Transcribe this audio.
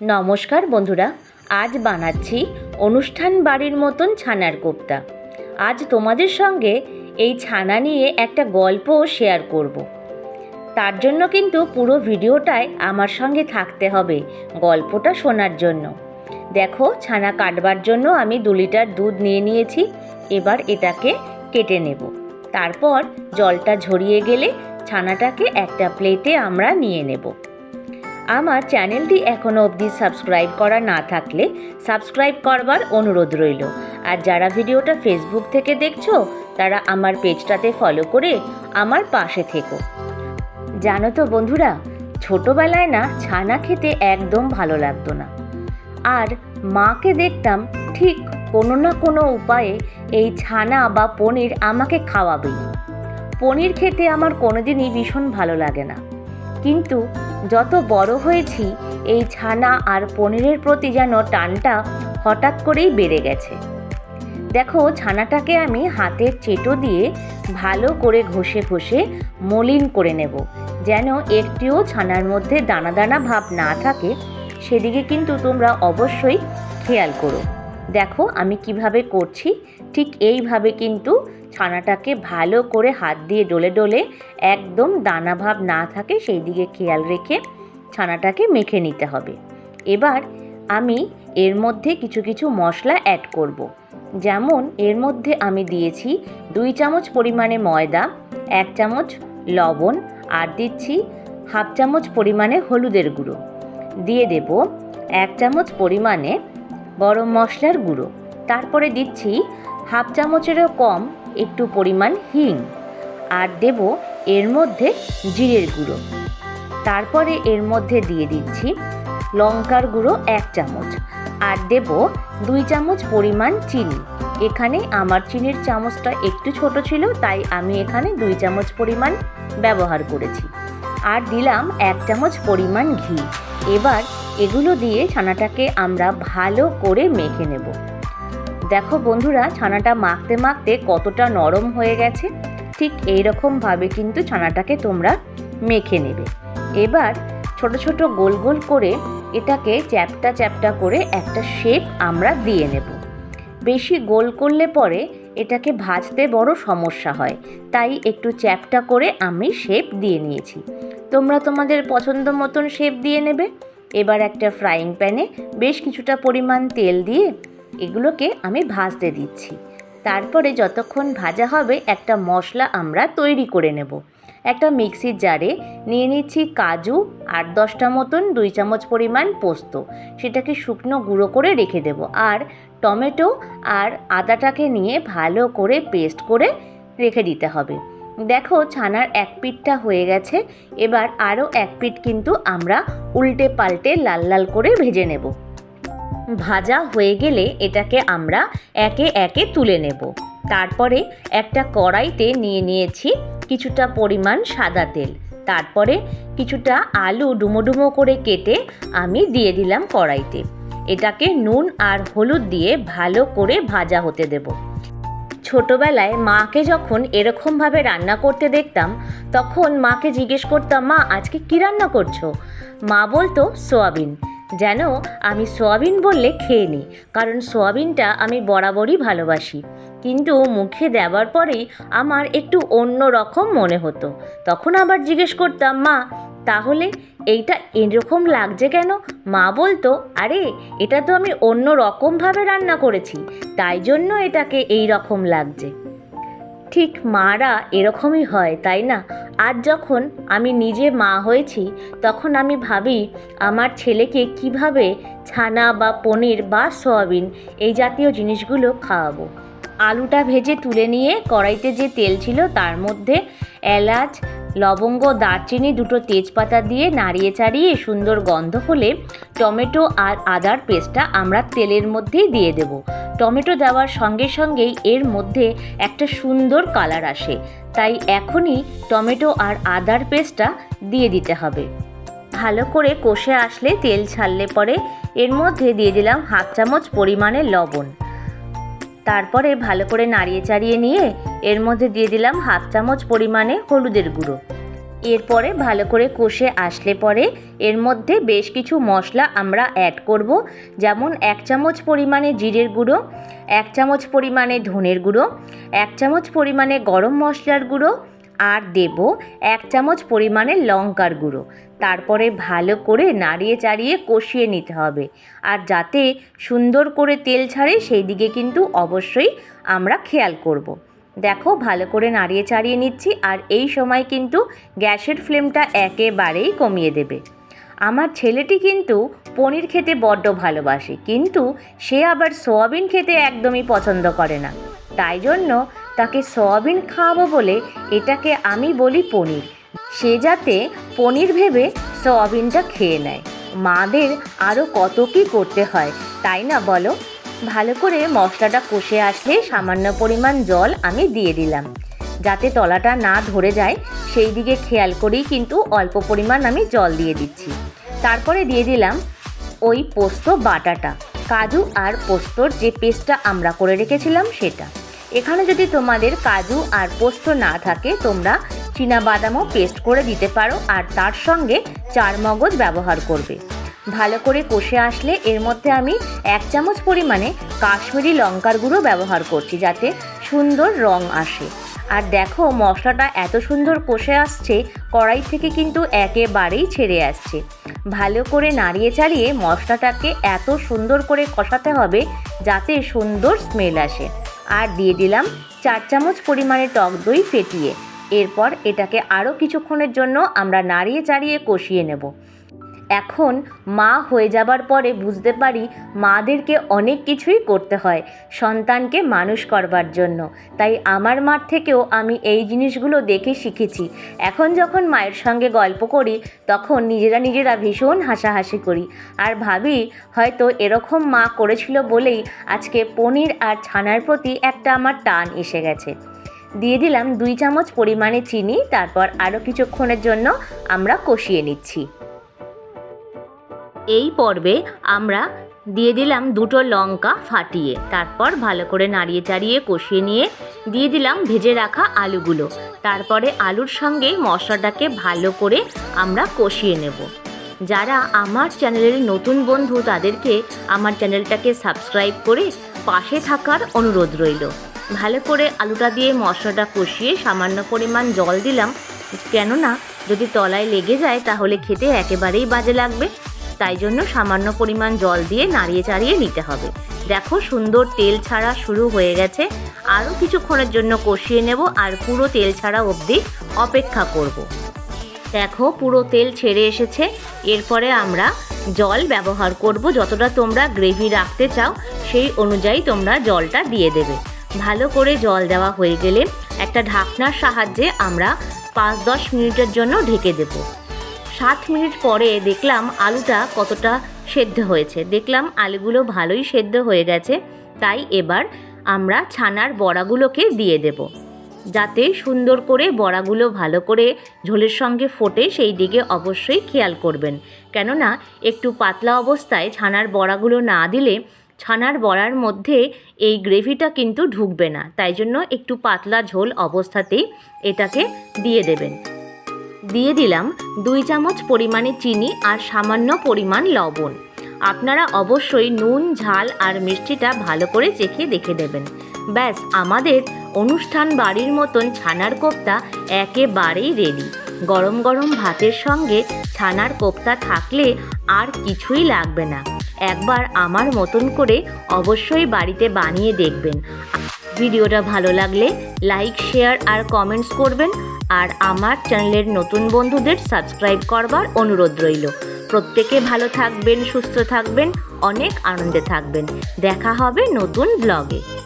নমস্কার বন্ধুরা, আজ বানাচ্ছি অনুষ্ঠান বাড়ির মতন ছানার কোপ্তা। আজ তোমাদের সঙ্গে এই ছানা নিয়ে একটা গল্প শেয়ার করব। তার জন্য কিন্তু পুরো ভিডিওটায় আমার সঙ্গে থাকতে হবে গল্পটা শোনার জন্য। দেখো, ছানা কাটবার জন্য আমি দু লিটার দুধ নিয়ে নিয়েছি, এবার এটাকে কেটে নেব। তারপর জলটা ঝরিয়ে গেলে ছানাটাকে একটা প্লেটে আমরা নিয়ে নেব। আমার চ্যানেলটি এখনও অবধি সাবস্ক্রাইব করা না থাকলে সাবস্ক্রাইব করবার অনুরোধ রইল। আর যারা ভিডিওটা ফেসবুক থেকে দেখছ, তারা আমার পেজটাতে ফলো করে আমার পাশে থেকো। জানো তো বন্ধুরা, ছোটোবেলায় না ছানা খেতে একদম ভালো লাগতো না। আর মাকে দেখতাম ঠিক কোনো না কোনো উপায়ে এই ছানা বা পনির আমাকে খাওয়াবেই। পনির খেতে আমার কোনোদিনই ভীষণ ভালো লাগে না। কিন্তু যত বড় হয়েছি, এই ছানা আর পনিরের প্রতি যেন টানটা হঠাৎ করেই বেড়ে গেছে। দেখো, ছানাটাকে আমি হাতের চেটো দিয়ে ভালো করে ঘষে ঘষে মলিন করে নেব, যেন একটিও ছানার মধ্যে দানা দানা ভাব না থাকে। সেদিকে কিন্তু তোমরা অবশ্যই খেয়াল করো। দেখো আমি কীভাবে করছি। ঠিক এইভাবে কিন্তু ছানাটাকে ভালো করে হাত দিয়ে ডলে ডলে একদম দানা ভাব না থাকে সেই দিকে খেয়াল রেখে ছানাটাকে মেখে নিতে হবে। এবার আমি এর মধ্যে কিছু কিছু মশলা অ্যাড করব। যেমন এর মধ্যে আমি দিয়েছি দুই চামচ পরিমাণে ময়দা, এক চামচ লবণ আর দিচ্ছি হাফ চামচ পরিমাণে হলুদের গুঁড়ো। দিয়ে দেব এক চামচ পরিমাণে গরম মশলার গুঁড়ো। তারপরে দিচ্ছি হাফ চামচেরও কম একটু পরিমাণ হিং। আর দেব এর মধ্যে জিরের গুঁড়ো। তারপরে এর মধ্যে দিয়ে দিচ্ছি লঙ্কার গুঁড়ো এক চামচ। আর দেব দুই চামচ পরিমাণ চিনি। এখানে আমার চিনির চামচটা একটু ছোট ছিল, তাই আমি এখানে দুই চামচ পরিমাণ ব্যবহার করেছি। আর দিলাম এক চামচ পরিমাণ ঘি। এবার এগুলো দিয়ে ছানাটাকে আমরা ভালো করে মেখে নেব। দেখো বন্ধুরা, ছানাটা মাখতে মাখতে কতটা নরম হয়ে গেছে। ঠিক এই ভাবে কিন্তু ছানাটাকে তোমরা মেখে নেবে। এবার ছোট ছোট গোল গোল করে এটাকে চ্যাপটা চ্যাপটা করে একটা শেপ আমরা দিয়ে নেব। বেশি গোল করলে পরে এটাকে ভাজতে বড় সমস্যা হয়, তাই একটু চ্যাপটা করে আমি শেপ দিয়ে নিয়েছি। তোমরা তোমাদের পছন্দ মতন শেপ দিয়ে নেবে। এবার একটা ফ্রাইং প্যানে বেশ কিছুটা পরিমাণ তেল দিয়ে এগুলোকে আমি ভাজতে দিচ্ছি। তারপরে যতক্ষণ ভাজা হবে, একটা মশলা আমরা তৈরি করে নেব। একটা মিক্সির জারে নিয়ে নিচ্ছি কাজু আট দশটা মতন দুই চামচ পরিমাণ পোস্ত। সেটাকে শুকনো গুঁড়ো করে রেখে দেব আর টমেটো আর আদাটাকে নিয়ে ভালো করে পেস্ট করে রেখে দিতে হবে। দেখো ছানার এক পিঠটা হয়ে গেছে, এবার আরও এক পিঠ কিন্তু আমরা উল্টে পাল্টে লাল লাল করে ভেজে নেব। ভাজা হয়ে গেলে এটাকে আমরা একে একে তুলে নেব। তারপরে একটা কড়াইতে নিয়ে নিয়েছি কিছুটা পরিমাণ সাদা তেল। তারপরে কিছুটা আলু ডুমো ডুমো করে কেটে আমি দিয়ে দিলাম কড়াইতে। এটাকে নুন আর হলুদ দিয়ে ভালো করে ভাজা হতে দেব। ছোটবেলায় মাকে যখন এরকমভাবে রান্না করতে দেখতাম, তখন মাকে জিজ্ঞেস করতাম, মা, আজকে কী রান্না করছ? মা বলতো, সোয়াবিন। যেন আমি সোয়াবিন বললে খেয়ে নিই কারণ সোয়াবিনটা আমি বরাবরই ভালোবাসি। কিন্তু মুখে দেওয়ার পরেই আমার একটু অন্য রকম মনে হতো। তখন আবার জিজ্ঞেস করতাম, মা, তাহলে এইটা এরকম লাগছে কেন? মা বলতো, আরে, এটা তো আমি অন্য রকমভাবে রান্না করেছি, তাই জন্য এটাকে এই রকম লাগছে। ঠিক মারা এরকমই হয়, তাই না? আজ যখন আমি নিজে মা হয়েছি, তখন আমি ভাবি, আমার ছেলেকে কীভাবে ছানা বা পনির বা সয়াবিন এই জাতীয় জিনিসগুলো খাওয়াবো। আলুটা ভেজে তুলে নিয়ে কড়াইতে যে তেল ছিল তার মধ্যে এলাচ লবঙ্গ, দারচিনি দুটো তেজপাতা দিয়ে নাড়িয়ে চাড়িয়ে সুন্দর গন্ধ হলে টমেটো আর আদার পেস্টটা আমরা তেলের মধ্যেই দিয়ে দেব। টমেটো দেওয়ার সঙ্গে সঙ্গেই এর মধ্যে একটা সুন্দর কালার আসে। তাই এখনই টমেটো আর আদার পেস্টটা দিয়ে দিতে হবে। ভালো করে কষে আসলে তেল ছাড়লে পরে এর মধ্যে দিয়ে দিলাম হাফ চামচ পরিমাণে লবণ। তারপরে ভালো করে নাড়িয়ে চাড়িয়ে নিয়ে এর মধ্যে দিয়ে দিলাম হাফ চামচ পরিমাণে হলুদের গুঁড়ো। এরপরে ভালো করে কষে আসলে পরে এর মধ্যে বেশ কিছু মশলা আমরা অ্যাড করব, যেমন এক চামচ পরিমাণে জিরের গুঁড়ো, এক চামচ পরিমাণে ধনের গুঁড়ো, এক চামচ পরিমাণে গরম মশলার গুঁড়ো আর দেব এক চামচ পরিমাণে লঙ্কার গুঁড়ো। তারপরে ভালো করে নাড়িয়ে চাড়িয়ে কষিয়ে নিতে হবে। আর যাতে সুন্দর করে তেল ছাড়ে, সেই দিকে কিন্তু অবশ্যই আমরা খেয়াল করব। দেখো, ভালো করে নাড়িয়ে চাড়িয়ে নিচ্ছি আর এই সময় কিন্তু গ্যাসের ফ্লেমটা একেবারেই কমিয়ে দেবে। আমার ছেলেটি কিন্তু পনির খেতে বড্ড ভালোবাসে, কিন্তু সে আবার সোয়াবিন খেতে একদমই পছন্দ করে না। তাই জন্য তাকে সোয়াবিন খাওয়াবো বলে এটাকে আমি বলি পনির। সে যাতে পনির ভেবে সোয়াবিনটা খেয়ে নেয়। মাদের আরও কত কী করতে হয়, তাই না বলো? ভালো করে মশলাটা কষে আসলে সামান্য পরিমাণ জল আমি দিয়ে দিলাম। যাতে তলাটা না ধরে যায়, সেই দিকে খেয়াল করেই কিন্তু অল্প পরিমাণ আমি জল দিয়ে দিচ্ছি। তারপরে দিয়ে দিলাম ওই পোস্ত বাটাটা। কাজু আর পোস্তর যে পেস্টটা আমরা করে রেখেছিলাম সেটা। এখানে যদি তোমাদের কাজু আর পোস্ত না থাকে, তোমরা বাদামও পেস্ট করে দিতে পারো আর তার সঙ্গে চার মগজ ব্যবহার করবে। ভালো করে কষে আসলে এর মধ্যে আমি এক চামচ পরিমাণে কাশ্মীরি লঙ্কার গুঁড়ো ব্যবহার করছি যাতে সুন্দর রং আসে। আর দেখো মশলাটা এত সুন্দর কষে আসছে, কড়াই থেকে কিন্তু একেবারেই ছেড়ে আসছে। ভালো করে নাড়িয়ে চাড়িয়ে মশলাটাকে এত সুন্দর করে কষাতে হবে যাতে সুন্দর স্মেল আসে। আর দিয়ে দিলাম চার চামচ পরিমাণে টক দই ফেটিয়ে। এরপর এটাকে আরও কিছুক্ষণের জন্য আমরা নাড়িয়ে চাড়িয়ে কষিয়ে নেব। এখন মা হয়ে যাবার পরে বুঝতে পারি মাদেরকে অনেক কিছুই করতে হয়, সন্তানকে মানুষ করবার জন্য। তাই আমার মার থেকেও আমি এই জিনিসগুলো দেখে শিখেছি। এখন যখন মায়ের সঙ্গে গল্প করি, তখন নিজেরা নিজেরা ভীষণ হাসাহাসি করি। আর ভাবি, হয়তো এরকম মা করেছিল বলেই আজকে পনির আর ছানার প্রতি একটা আমার টান এসে গেছে। দিয়ে দিলাম দুই চামচ পরিমাণে চিনি, তারপর আরও কিছুক্ষণের জন্য আমরা কষিয়ে নিচ্ছি। এই পর্বে আমরা দিয়ে দিলাম দুটো লঙ্কা ফাটিয়ে, তারপর ভালো করে নাড়িয়ে চাড়িয়ে কষিয়ে নিয়ে দিয়ে দিলাম ভেজে রাখা আলুগুলো। তারপরে আলুর সঙ্গে মশলাটাকে ভালো করে আমরা কষিয়ে নেব। যারা আমার চ্যানেলের নতুন বন্ধু, তাদেরকে আমার চ্যানেলটাকে সাবস্ক্রাইব করে পাশে থাকার অনুরোধ রইল। ভালো করে আলুটা দিয়ে মশলাটা কষিয়ে সামান্য পরিমাণ জল দিলাম। কেননা, যদি তলায় লেগে যায়, তাহলে খেতে একেবারেই বাজে লাগবে। তাই জন্য সামান্য পরিমাণ জল দিয়ে নাড়িয়ে চাড়িয়ে নিতে হবে। দেখো সুন্দর তেল ছাড়া শুরু হয়ে গেছে। আরও কিছুক্ষণের জন্য কষিয়ে নেব আর পুরো তেল ছাড়া অবধি অপেক্ষা করব। দেখো পুরো তেল ছেড়ে এসেছে। এরপরে আমরা জল ব্যবহার করব। যতটা তোমরা গ্রেভি রাখতে চাও, সেই অনুযায়ী তোমরা জলটা দিয়ে দেবে। ভালো করে জল দেওয়া হয়ে গেলে একটা ঢাকনার সাহায্যে আমরা পাঁচ দশ মিনিটের জন্য ঢেকে দেবো। সাত মিনিট পরে দেখলাম আলুটা কতটা সেদ্ধ হয়েছে। দেখলাম আলুগুলো ভালোই সেদ্ধ হয়ে গেছে, তাই এবার আমরা ছানার বড়াগুলোকে দিয়ে দেব। যাতে সুন্দর করে বড়াগুলো ভালো করে ঝোলের সঙ্গে ফোটে, সেই দিকে অবশ্যই খেয়াল করবেন। কেননা একটু পাতলা অবস্থায় ছানার বড়াগুলো না দিলে ছানার বড়ার মধ্যে এই গ্রেভিটা কিন্তু ঢুকবে না। তাই জন্য একটু পাতলা ঝোল অবস্থাতেই এটাকে দিয়ে দেবেন। দিয়ে দিলাম দুই চামচ পরিমাণে চিনি আর সামান্য পরিমাণ লবণ। আপনারা অবশ্যই নুন, ঝাল আর মিষ্টিটা ভালো করে চেখে দেখে দেবেন। ব্যাস, আমাদের অনুষ্ঠান বাড়ির মতন ছানার কোপ্তা একেবারেই রেডি গরম গরম ভাতের সঙ্গে ছানার কোপ্তা থাকলে আর কিছুই লাগবে না। একবার আমার মতন করে অবশ্যই বাড়িতে বানিয়ে দেখবেন। ভিডিওটা ভালো লাগলে লাইক শেয়ার আর কমেন্টস করবেন। আর আমার চ্যানেলের নতুন বন্ধুদের সাবস্ক্রাইব করবার অনুরোধ রইল। প্রত্যেকে ভালো থাকবেন, সুস্থ থাকবেন, অনেক আনন্দে থাকবেন। দেখা হবে নতুন ব্লগে